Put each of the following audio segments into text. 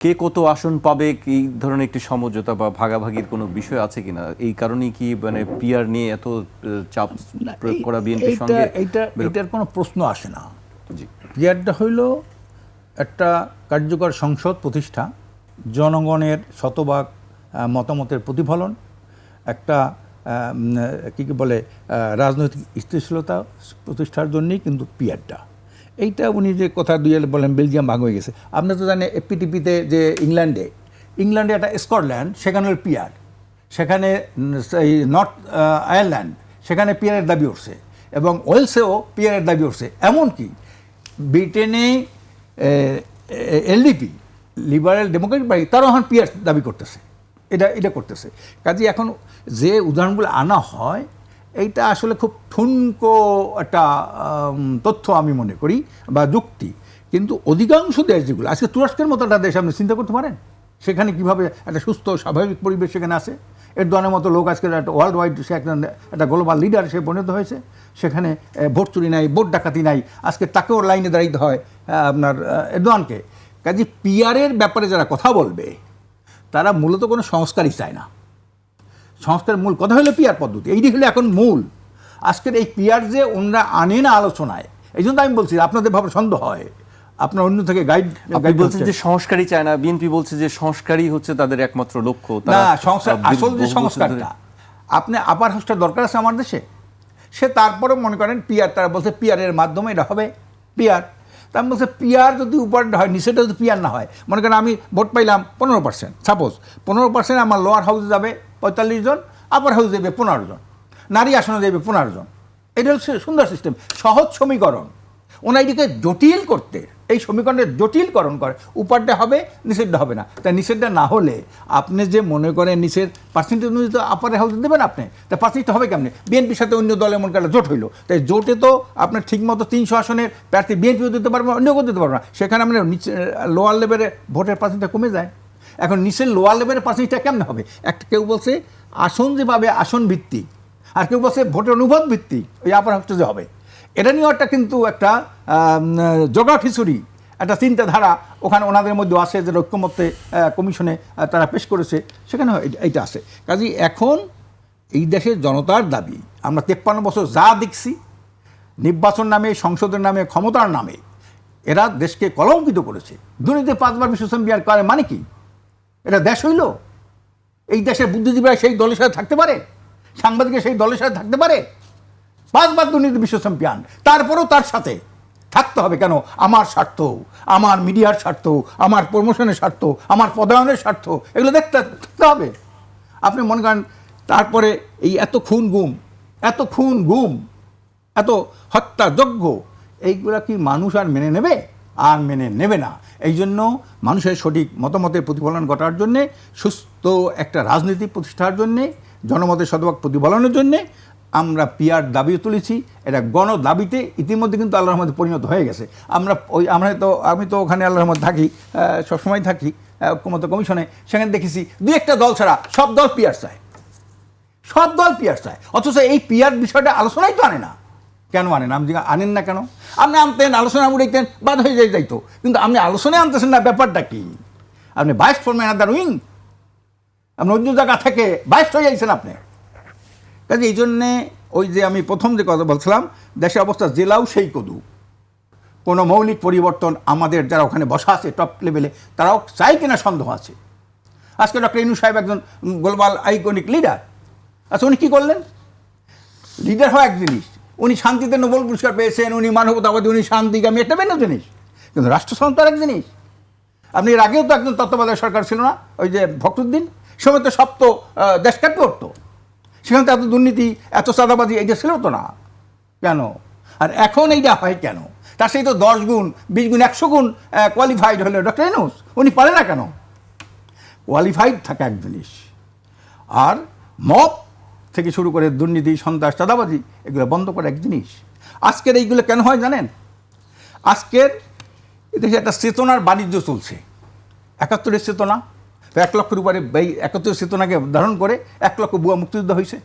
কে কত আসন পাবে এই ধরনের একটি সমঝোতা বা ভাগাভাগির কোনো বিষয় আছে কিনা? এই কারণেই কি মানে পিআর নিয়ে এত চাপ প্রয়োগ করা বিএনপির এইটা সঙ্গে? এইটা এটার কোনো প্রশ্ন আসে না। জি। পিয়ারটা হইল একটা কার্যকর সংসদ প্রতিষ্ঠা জনগণের শতভাগ মতামতের প্রতিফলন একটা কি বলে রাজনৈতিক স্থিতিশীলতা প্রতিষ্ঠার জন্যই কিন্তু পিয়ারটা এইটা উনি যে কথা দিয়ে বলেন, বেলজিয়াম ভাগ হয়ে গেছে। আপনি তো জানেন এপিটিপিতে যে ইংল্যান্ডে ইংল্যান্ডে একটা স্কটল্যান্ড, সেখানে হল পিয়ার। সেখানে এই নর্থ আয়ারল্যান্ড, সেখানে পিয়ারের দাবি উঠছে। এবং ওয়েলসেও পিয়ারের দাবি উঠছে। এমনকি ব্রিটেনে এলডিপি লিবারেল ডেমোক্রেটিক পার্টি, তারাও এখন পিয়ার দাবি করতেছে। এটা এটা করতেছে। কাজে এখন যে উদাহরণগুলো আনা হয় এইটা আসলে খুব ঠুনকো একটা তথ্য আমি মনে করি বা যুক্তি। কিন্তু অধিকাংশ দেশ যেগুলো, আজকে তুরস্কের মতো একটা দেশ, আপনি চিন্তা করতে পারেন? সেখানে কীভাবে একটা সুস্থ, স্বাভাবিক পরিবেশ সেখানে আছে? এরদোয়ানের মতো লোক আজকে একটা ওয়ার্ল্ড ওয়াইড সে একটা একটা গ্লোবাল লিডার সে পরিণত হয়েছে। সেখানে ভোট চুরি নাই, ভোট ডাকাতি নাই। আজকে তাকেও লাইনে দাঁড়াইতে হয় আপনার এরদোয়ানকে। কাজে পিয়ারের ব্যাপারে যারা কথা বলবে, তারা মূলত কোনো সংস্কারই চায় না। সংস্কারের মূল কথা হলো পিয়ার পদ্ধতি এইটি হলো এখন মূল। আজকের এই পিয়ার যে ওনারা আনে না আলোচনায় এই জন্য আমি বলছি আপনাদের ভাবে সন্দেহ হয়। আপনার অন্য থেকে গাইড গাইড বলছেন যে সংস্কারই চায় না বিএনপি বলছে যে সংস্কারই হচ্ছে তাদের একমাত্র লক্ষ্য না সংস্কার আসল যে সংস্কারটা আপনি আপার হাউসটা দরকার আছে আমার দেশে। সে তারপরে মনে করেন পিয়ার তারা বলছে পিয়ারের মাধ্যমে এটা হবে পিয়ার। তা আমি বলছে পিয়ার যদি উপর হয় নিচেটা যদি পিয়ার না হয় মনে করেন আমি ভোট পাইলাম পনেরো পার্সেন্ট সাপোজ পনেরো পার্সেন্ট আমার লোয়ার হাউসে যাবে পঁয়তাল্লিশ জন আপার হাউসে যাবে পনেরো জন, নারী আসনে যাবে পনেরো জন। এটা হচ্ছে সুন্দর সিস্টেম সহজ সমীকরণ। ওনা এটিকে জটিল করতে, এই সমীকরণের জটিলকরণ করে উপারটা হবে, নিষেধটা হবে না। তা নিষেধটা না হলে আপনি যে মনে করেন নিষেধ পার্সেন্টেজ অনুযায়ী তো আপার হাউস দেবেন আপনি, তা পার্সেন্টেজটা হবে কেমনি? বিএনপির সাথে অন্য দলের মনে করেন জোট হইল, তাই জোটে তো আপনার ঠিকমতো তিনশো আসনের প্রার্থী বিএনপিও দিতে পারবে না অন্য কেউ দিতে পারবে না। সেখানে আপনার নিচে লোয়ার লেভেলে ভোটের পার্সেন্টটা কমে যায়। এখন নিচের লোয়ার লেভেলের পার্সেন্টেজটা কেমন হবে? একটা কেউ বলছে আসন যেভাবে আসন ভিত্তিক, আর কেউ বলছে ভোটের অনুভব ভিত্তিক, ওই আপার হাউসটা যে হবে। এটা নিয়েও একটা কিন্তু একটা জোগা একটা চিন্তাধারা ওখানে ওনাদের মধ্যে আছে যে ঐক্যমত্যে কমিশনে তারা পেশ করেছে, সেখানে এইটা- আছে কাজেই এখন এই দেশের জনতার দাবি, আমরা তেপ্পান্ন বছর যা দেখছি, নির্বাচন নামে, সংসদের নামে, ক্ষমতার নামে, এরা দেশকে কলঙ্কিত করেছে। দুর্নীতি পাঁচবার বিহার করে মানে কি? এটা দেশ হইল? এই দেশের বুদ্ধিজীবীরা সেই দলের সাথে থাকতে পারে? সাংবাদিকরা সেই দলের সাথে থাকতে পারে? পাঁচবার দুর্নীতি বিশ্ব চ্যাম্পিয়ন। তারপরেও তার সাথে থাকতে হবে কেন? আমার স্বার্থ, আমার মিডিয়ার স্বার্থ, আমার প্রমোশনের স্বার্থ, আমার পদায়নের স্বার্থ, এগুলো দেখতে থাকতে হবে। আপনি মনে করেন, তারপরে এই এত খুন গুম, এত খুন গুম, এত হত্যাযজ্ঞ, এইগুলা কি মানুষ আর মেনে নেবে? আর মেনে নেবে না। এই জন্য মানুষের সঠিক মতামতের প্রতিফলন ঘটার জন্যে সুস্থ একটা রাজনীতি প্রতিষ্ঠার জন্যে জনমতের শতভাগ প্রতিফলনের জন্যে আমরা পিয়ার দাবি তুলেছি। এটা গণ দাবিতে ইতিমধ্যে কিন্তু আল্লাহর রহমতে পরিণত হয়ে গেছে। আমরা ওই আমরা তো আমি তো ওখানে আল্লাহর রহমত থাকি সবসময় থাকি আহ, ঐক্যমত্য কমিশনে। সেখানে দেখেছি দুই একটা দল ছাড়া সব দল পিয়ার চায়। সব দল পিয়ার চায়। অথচ এই পিয়ার বিষয়টা আলোচনাই তো আনে না। কেন আনেন? জিজ্ঞা- আনেন না কেন? আপনি আনতেন, আলোচনা উড়াইতেন বাদ হয়ে যাই যাইতো কিন্তু আপনি আলোচনায় আনতেছেন না, ব্যাপারটা কি? আপনি বাইশ ফর্মে আদার উইং আপনি অন্য জায়গা থেকে বাইশ হয়ে যাইছেন আপনি। কাজে এই জন্যে ওই যে আমি প্রথম যে কথা বলছিলাম দেশের অবস্থা জেলাও সেই কদু। কোনো মৌলিক পরিবর্তন আমাদের যারা ওখানে বসা আছে টপ লেভেলে তারাও চাই কিনা সন্দেহ আছে। আজকে ডক্টর ইনু সাহেব একজন গ্লোবাল আইকনিক লিডার আচ্ছা উনি কী করলেন? লিডার হওয়া এক জিনিস। উনি শান্তিতে নোবেল পুরস্কার পেয়েছেন উনি মানবতাবাদী উনি শান্তিকামী একটা ভিন্ন জিনিস। কিন্তু আর এক জিনিস। আপনি এর আগেও তো একজন তত্ত্বাবধায়ক সরকার ছিল না ওই যে ভক্তুদ্দিন সময় তো সব তো আহ, দেশ কাটতে উঠতো সেখানে তো এত দুর্নীতি এত চাঁদাবাজি এইটা ছিল তো না। কেন? আর এখন এইটা হয় কেন? তার সেই তো দশ গুণ বিশ গুণ একশো গুণ কোয়ালিফাইড হলে ডক্টর এনুস উনি পারে না কেন? কোয়ালিফাইড থাকে এক জিনিস। আর মব থেকে শুরু করে দুর্নীতি সন্ত্রাস চাঁদাবাজি এগুলো বন্ধ করা এক জিনিস। আজকের এইগুলো কেন হয় জানেন? আজকের এদেশে একটা চেতনার বাণিজ্য চলছে। একাত্তরের চেতনা এক লক্ষের উপরে এই একাত্তরের চেতনাকে ধারণ করে এক লক্ষ বুয়া মুক্তিযুদ্ধ হয়েছে।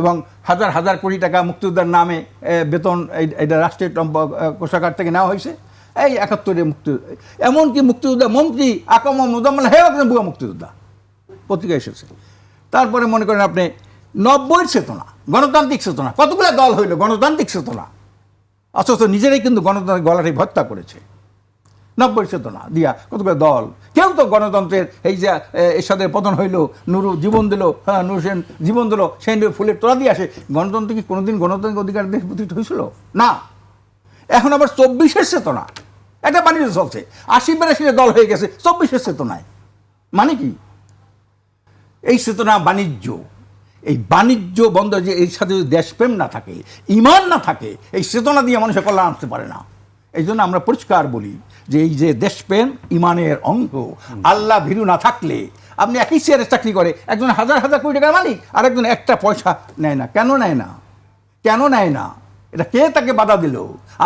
এবং হাজার হাজার কোটি টাকা মুক্তিযোদ্ধার নামে বেতন এটা এ, কোষাগার থেকে নেওয়া হয়েছে। এই একাত্তরে মুক্তি এমনকি মুক্তিযোদ্ধা মন্ত্রী আকম মোজাম্মল হে একজন বুয়া মুক্তিযোদ্ধা পত্রিকা এসেছে। তারপরে মনে করেন আপনি নব্বইয়ের চেতনা গণতান্ত্রিক চেতনা। কতগুলো দল হইল গণতান্ত্রিক চেতনা? অথচ নিজেরাই কিন্তু গণতন্ত্রের গলাটি ভত্তা করেছে। নব্বই চেতনা দিয়া কতগুলো দল? কেউ তো গণতন্ত্রের এই যে এ, এরশাদের পতন হইল নুরু জীবন দিল হ্যাঁ নুর সেন জীবন দিল সেই ফুলের তোলা দিয়ে আসে। গণতন্ত্র কি কোনোদিন গণতান্ত্রিক অধিকার দেশ প্রতিষ্ঠিত হয়েছিল? না। এখন আবার চব্বিশের চেতনা। একটা বাণিজ্য চলছে। আশি বেরাশির দল হয়ে গেছে চব্বিশের চেতনায়। মানে কি? এই চেতনা বাণিজ্য। এই বাণিজ্য বন্ধ, যে এর সাথে যদি দেশপ্রেম না থাকে, ইমান না থাকে, এই চেতনা দিয়ে মানুষের কল্যাণ আনতে পারে না। এই জন্য আমরা পরিষ্কার বলি যে এই যে দেশপ্রেম ইমানের অঙ্গ, আল্লাহ ভীরু না থাকলে আপনি একই শেয়ারের চাকরি করে, একজন হাজার হাজার কোটি টাকার মালিক আর একজন একটা পয়সা নেয় না। কেন নেয় না? কেন নেয় না? এটা কে তাকে বাধা দিল?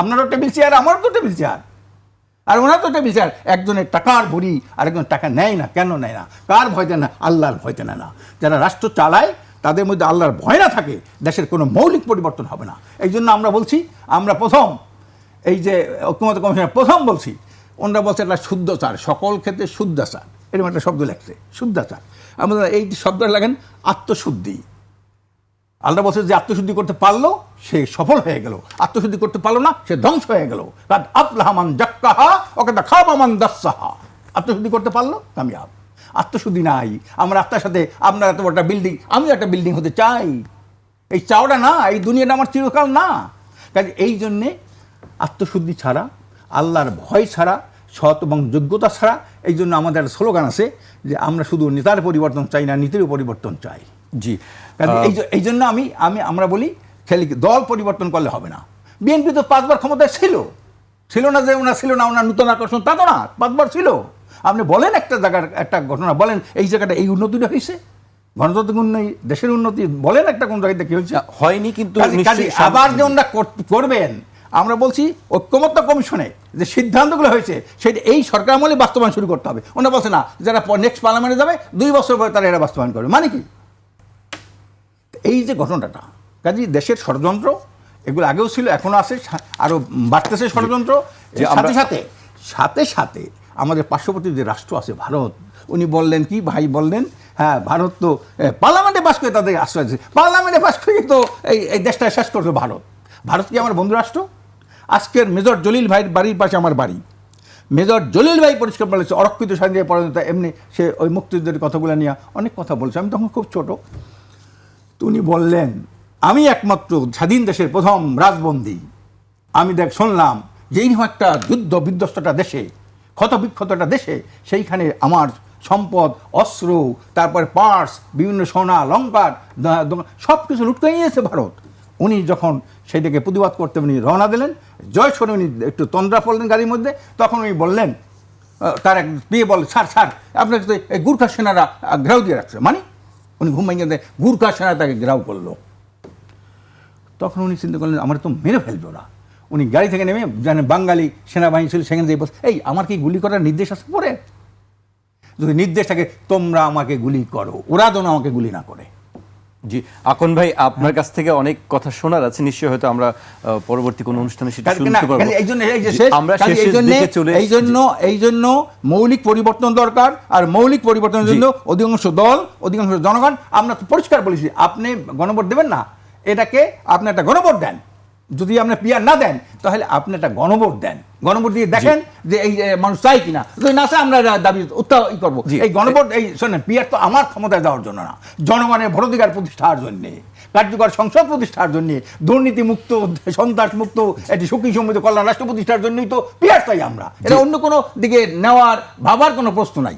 আপনারও টেবিল চেয়ার আমারও তো টেবিল চেয়ার আর ওনার তো টেবিল চেয়ার একজনের টাকার ভরি আর একজন টাকা নেয় না। কেন নেয় না? কার ভয়তে না? আল্লাহর ভয়তে নেয় না। যারা রাষ্ট্র চালায় তাদের মধ্যে আল্লাহর ভয় না থাকে, দেশের কোনো মৌলিক পরিবর্তন হবে না। এই জন্য আমরা বলছি, আমরা প্রথম, এই যে ঐক্যমত কমিশনের প্রথম বলছি, ওনারা বলছে এটা শুদ্ধচার, সকল ক্ষেত্রে শুদ্ধাচার। এরকম একটা শব্দ লেখছে, শুদ্ধাচার। আমরা এই শব্দটা লাগেন আত্মশুদ্ধি। আল্লাহ বলছে যে আত্মশুদ্ধি করতে পারল, সে সফল হয়ে গেল। আত্মশুদ্ধি করতে পারল না, সে ধ্বংস হয়ে গেল। কাদ জাক্কাহা ওকে দা দাসাহা। আত্মশুদ্ধি করতে পারল, কামিয়াব। আত্মশুদ্ধি নাই। আমরা আত্মার সাথে আপনার এত বড় একটা বিল্ডিং আমি একটা বিল্ডিং হতে চাই। এই চাওটা না এই দুনিয়াটা আমার চিরকাল না। কাজে এই জন্যে আত্মশুদ্ধি ছাড়া আল্লাহর ভয় ছাড়া সৎ এবং যোগ্যতা ছাড়া এই জন্য আমাদের একটা স্লোগান আছে যে আমরা শুধু নেতার পরিবর্তন চাই না নীতিরও পরিবর্তন চাই। জি এই এই জন্য আমি আমি আমরা বলি খেলি দল পরিবর্তন করলে হবে না। বিএনপি তো পাঁচবার ক্ষমতায় ছিল। ছিল না যে ওনার ছিল না ওনার নূতন আকর্ষণ তা তো না পাঁচবার ছিল। আপনি বলেন একটা জায়গার একটা ঘটনা বলেন এই জায়গাটা এই উন্নতিটা হয়েছে? গণতান্ত্রিক উন্নতি দেশের উন্নতি বলেন একটা কোন জায়গায় কি হয়েছে? হয়নি কিন্তু আবার যে ওনারা কর- করবেন আমরা বলছি ঐক্যমত্য কমিশনে যে সিদ্ধান্তগুলো হয়েছে সেটা এই সরকার আমলে বাস্তবায়ন শুরু করতে হবে। ওনারা বলছে না যারা নেক্সট পার্লামেন্টে যাবে দুই বছর পরে তারা এরা বাস্তবায়ন করবে। মানে কি? এই যে ঘটনাটা কাজে দেশের ষড়যন্ত্র এগুলো আগেও ছিল এখনও আছে সা- আরও বাড়তেছে ষড়যন্ত্র। সাথে সাথে সাথে সাথে আমাদের পার্শ্ববর্তী যে রাষ্ট্র আছে, ভারত, উনি বললেন কি, ভাই বললেন হ্যাঁ ভারত তো পার্লামেন্টে পাশ করে তাদের আশ্রয় দিচ্ছে পার্লামেন্টে পাশ করে তো এই এই দেশটা শেষ করবে ভারত। ভারত কি আমার বন্ধু রাষ্ট্র? আজকের মেজর জলিল ভাইয়ের বাড়ির পাশে আমার বাড়ি। মেজর জলিল ভাই পরিষ্কার বলেছে, অরক্ষিত স্বাধীনতা পরাধীনতা এমনি সে ওই মুক্তিযুদ্ধের কথাগুলো নিয়ে অনেক কথা বলছে। আমি তখন খুব ছোট। তো উনি বললেন, আমি একমাত্র স্বাধীন দেশের প্রথম রাজবন্দী। আমি দেখ, শুনলাম যে একটা যুদ্ধ বিধ্বস্তটা দেশে ক্ষত বিক্ষতটা দেশে, সেইখানে আমার সম্পদ, অস্ত্র, তারপর পার্স, বিভিন্ন সোনা লঙ্কার সব কিছু লুটকে নিয়েছে ভারত। উনি যখন সেইটাকে প্রতিবাদ করতে উনি রওনা দিলেন, জয় শুনে উনি একটু তন্দ্রা পড়লেন গাড়ির মধ্যে, তখন উনি বললেন তার এক বিয়ে বলে, স্যার স্যার, আপনাকে তো এই গুর্খা সেনারা ঘেরাও দিয়ে রাখছে। মানে উনি ঘুম ভেঙে গুর্খা সেনা তাকে ঘেরাও করল। তখন উনি চিন্তা করলেন, আমার তো মেরে ফেলবে ওরা। উনি গাড়ি থেকে নেমে জানেন বাঙালি সেনাবাহিনী ছিল সেখানে যেয়ে বলছে এই আমার কি গুলি করার নির্দেশ আছে পরে? যদি নির্দেশ থাকে তোমরা আমাকে গুলি করো ওরা যেন আমাকে গুলি না করে। জি আকন ভাই আপনার কাছ থেকে অনেক কথা শোনার আছে নিশ্চয়ই হয়তো আমরা পরবর্তী কোনো অনুষ্ঠানে সেটা শুনতে পারব। এই জন্য এই যে শেষ আমরা এই চলে এই জন্য এই জন্য মৌলিক পরিবর্তন দরকার আর মৌলিক পরিবর্তনের জন্য অধিকাংশ দল অধিকাংশ জনগণ আমরা পরিষ্কার বলেছি আপনি গণভোট দেবেন না এটাকে আপনি একটা গণভোট দেন। যদি আপনি পিয়ার না দেন তাহলে আপনি একটা গণভোট দেন। গণভোট দিয়ে দেখেন যে এই মানুষ চাই কিনা। যদি না চায় আমরা দাবি উত্তাহ করব। এই গণভোট এই শোনেন পিয়ার তো আমার ক্ষমতায় দেওয়ার জন্য না। জনগণের ভোটাধিকার প্রতিষ্ঠার জন্যে কার্যকর সংসদ প্রতিষ্ঠার জন্য দুর্নীতি মুক্ত সন্ত্রাস মুক্ত একটি সুখী সমৃদ্ধ কল্যাণ রাষ্ট্র প্রতিষ্ঠার জন্যই তো পিয়ার চাই আমরা। এটা অন্য কোনো দিকে নেওয়ার ভাবার কোনো প্রশ্ন নাই।